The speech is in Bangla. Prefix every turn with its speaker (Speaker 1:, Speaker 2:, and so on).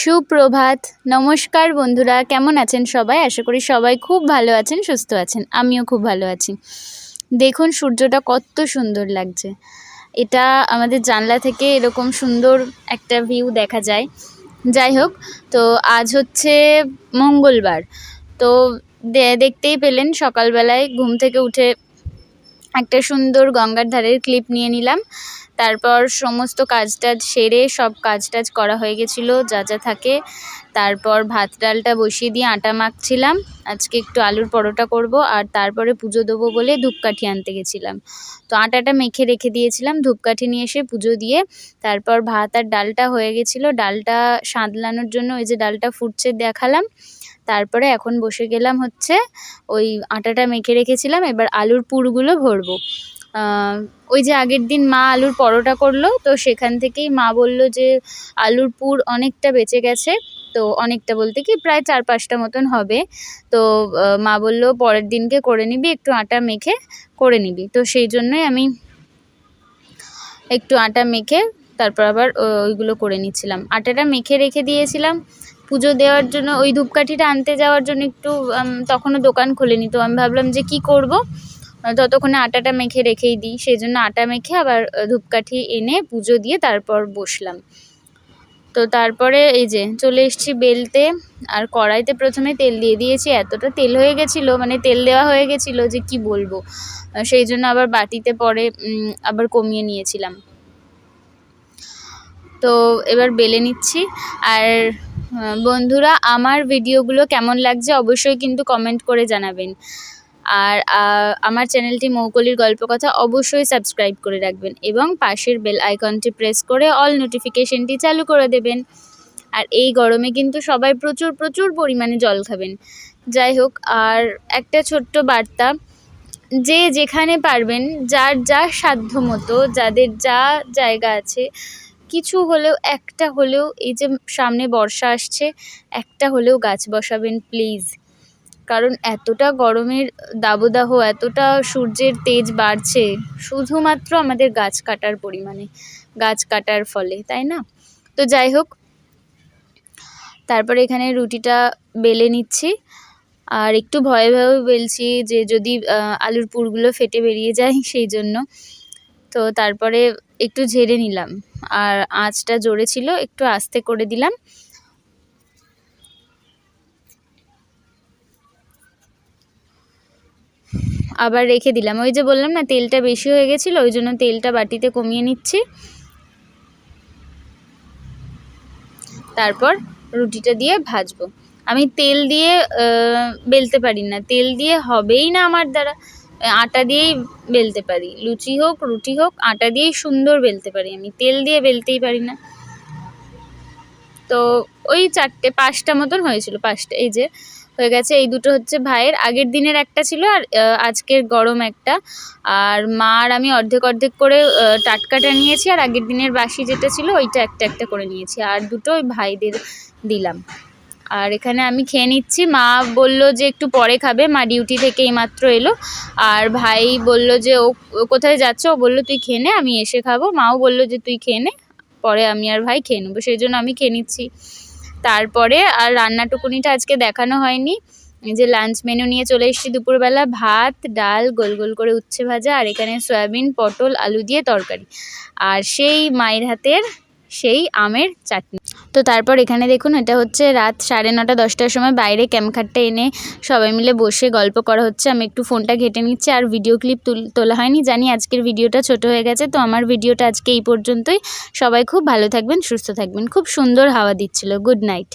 Speaker 1: সুপ্রভাত। নমস্কার বন্ধুরা, কেমন আছেন সবাই? আশা করি সবাই খুব ভালো আছেন, সুস্থ আছেন। আমিও খুব ভালো আছি। দেখুন, সূর্যটা কত সুন্দর লাগছে। এটা আমাদের জানলা থেকে এরকম সুন্দর একটা ভিউ দেখা যায়। যাই হোক, তো আজ হচ্ছে মঙ্গলবার। তো দেখতেই পেলেন সকালবেলায় ঘুম থেকে উঠে একটা সুন্দর গঙ্গার ধারের ক্লিপ নিয়ে নিলাম। তারপর সমস্ত কাজ টাজ সেরে সব কাজ টাজ করা হয়ে গেছিল, যা যা থাকে। তারপর ভাত ডালটা বসিয়ে দিয়ে আটা মাখছিলাম। আজকে একটু আলুর পরোটা করব আর তারপরে পুজো দেবো বলে ধূপকাঠি আনতে গেছিলাম। তো আটাটা মেখে রেখে দিয়েছিলাম, ধূপকাঠি নিয়ে এসে পুজো দিয়ে। তারপর ভাত আর ডালটা হয়ে গেছিল। ডালটা সাঁতলানোর জন্য ওই যে ডালটা ফুটছে দেখালাম। তারপরে এখন বসে গেলাম হচ্ছে ওই আটাটা মেখে রেখেছিলাম, এবার আলুর পুরগুলো ভরবো। ওই যে আগের দিন মা আলুর পরোটা করল, তো সেখান থেকেই মা বলল যে আলুর পুর অনেকটা বেঁচে গেছে, তো অনেকটা বলতে কি প্রায় চার পাঁচটা মতন হবে। তো মা বলল পরের দিনকে করে নিবি, একটু আটা মেখে করে নিবি। তো সেই জন্যই আমি একটু আটা মেখে তারপর আবার ওইগুলো করে নিচ্ছিলাম। আটাটা মেখে রেখে দিয়েছিলাম পুজো দেওয়ার জন্য, ওই ধূপকাঠিটা আনতে যাওয়ার জন্য একটু তখনও দোকান খোলেনি। তো আমি ভাবলাম যে কি করব? ততক্ষণে আটাটা মেখে রেখেই দিই। সেই জন্য আটা মেখে আবার ধূপকাঠি এনে পুজো দিয়ে তারপর বসলাম। তো তারপরে এই যে চলে এসেছি বেলতে। আর কড়াইতে প্রথমে তেল দিয়ে দিয়েছি। এতটা তেল হয়ে গেছিল মানে তেল দেওয়া হয়ে গেছিল যে কি বলব? সেই জন্য আবার বাটিতে পরে আবার কমিয়ে নিয়েছিলাম। তো এবার বেলে নিচ্ছি। আর বন্ধুরা, আমার ভিডিওগুলো কেমন লাগছে অবশ্যই কিন্তু কমেন্ট করে জানাবেন। আর আমার চ্যানেলটি মৌকলির গল্প কথা অবশ্যই সাবস্ক্রাইব করে রাখবেন এবং পাশের বেল আইকনটি প্রেস করে অল নোটিফিকেশনটি চালু করে দেবেন। আর এই গরমে কিন্তু সবাই প্রচুর প্রচুর পরিমাণে জল খাবেন। যাই হোক, আর একটা ছোট্ট বার্তা, যে যেখানে পারবেন, যার যা সাধ্য মতো যাদের যা জায়গা আছে কিছু হলেও, একটা হলেও এই যে সামনে বর্ষা আসছে, একটা হলেও গাছ বসাবেন প্লিজ কারণ এতটা গরমের দাবদাহ, এতটা সূর্যের তেজ বাড়ছে, শুধুমাত্র আমাদের গাছ কাটার পরিমাণে, গাছ কাটার ফলে, তাই না? তো যাই হোক, তারপরে এখানে রুটিটা বেলে নিচ্ছি। আর একটু ভয়ে ভয়েও বেলছি যে যদি আলুর পুরগুলো ফেটে বেরিয়ে যায়, সেই জন্য। তো তারপরে একটু ঝেড়ে নিলাম। আর আঁচটা জোরে ছিল, একটু আস্তে করে দিলাম। আবার রেখে দিলাম। ওই যে বললাম না, তেলটা বেশি হয়ে গেছিল, ওই জন্য তেলটা বাটিতে কমিয়ে নিচ্ছি। তারপর রুটিটা দিয়ে ভাজবো। আমি তেল দিয়ে বেলতে পারি না। তেল দিয়ে হবেই না আমার দ্বারা। আটা দিয়েই বেলতে পারি। লুচি হোক, রুটি হোক, আটা দিয়েই সুন্দর বেলতে পারি। আমি তেল দিয়ে বেলতেই পারি না। তো ওই চারটে, পাঁচটা মতন হয়েছিল, পাঁচটা। এই যে, হয়ে গেছে। এই দুটো হচ্ছে ভাইয়ের। আগের দিনের একটা ছিল আর আজকের গরম একটা। আর মা আর আমি অর্ধেক অর্ধেক করে টাটকাটা নিয়েছি আর আগের দিনের বাসি যেটা ছিল, ওইটা একটা একটা করে নিয়েছি। আর দুটো ওই ভাইদের দিলাম। আর এখানে আমি খেয়ে নিচ্ছি। মা বলল যে একটু পরে খাবে, মা ডিউটি থেকে এইমাত্র এলো। আর ভাই বলল যে ও কোথায় যাচ্ছে? ও বলল, তুই খেয়ে আমি এসে খাব। মাও বলল যে, তুই খেয়ে নে, পরে আমি আর ভাই খেয়ে নেব। সেই জন্য আমি খেয়ে নিচ্ছি। তারপরে আর রান্নাটুকুনিটা আজকে দেখানো হয়নি। যে লাঞ্চ মেনু নিয়ে চলে এসেছি দুপুরবেলা, ভাত, ডাল, গোল গোল করে উচ্ছে ভাজা, আর এখানে সয়াবিন, পটল, আলু দিয়ে তরকারি। আর সেই মায়ের হাতের সেই আমের চাটনি। তো তারপর এখানে দেখুন, এটা হচ্ছে রাত সাড়ে নটা, দশটার সময় বাইরে ক্যামখাটটা এনে সবাই মিলে বসে গল্প করা হচ্ছে। আমি একটু ফোনটা ঘেটে নিচ্ছি, আর ভিডিও ক্লিপ তোলা হয়নি। জানি আজকের ভিডিওটা ছোট হয়ে গেছে, তো আমার ভিডিওটা আজকে এই পর্যন্তই। সবাই খুব ভালো থাকবেন, সুস্থ থাকবেন। খুব সুন্দর হাওয়া দিচ্ছিল। Good night.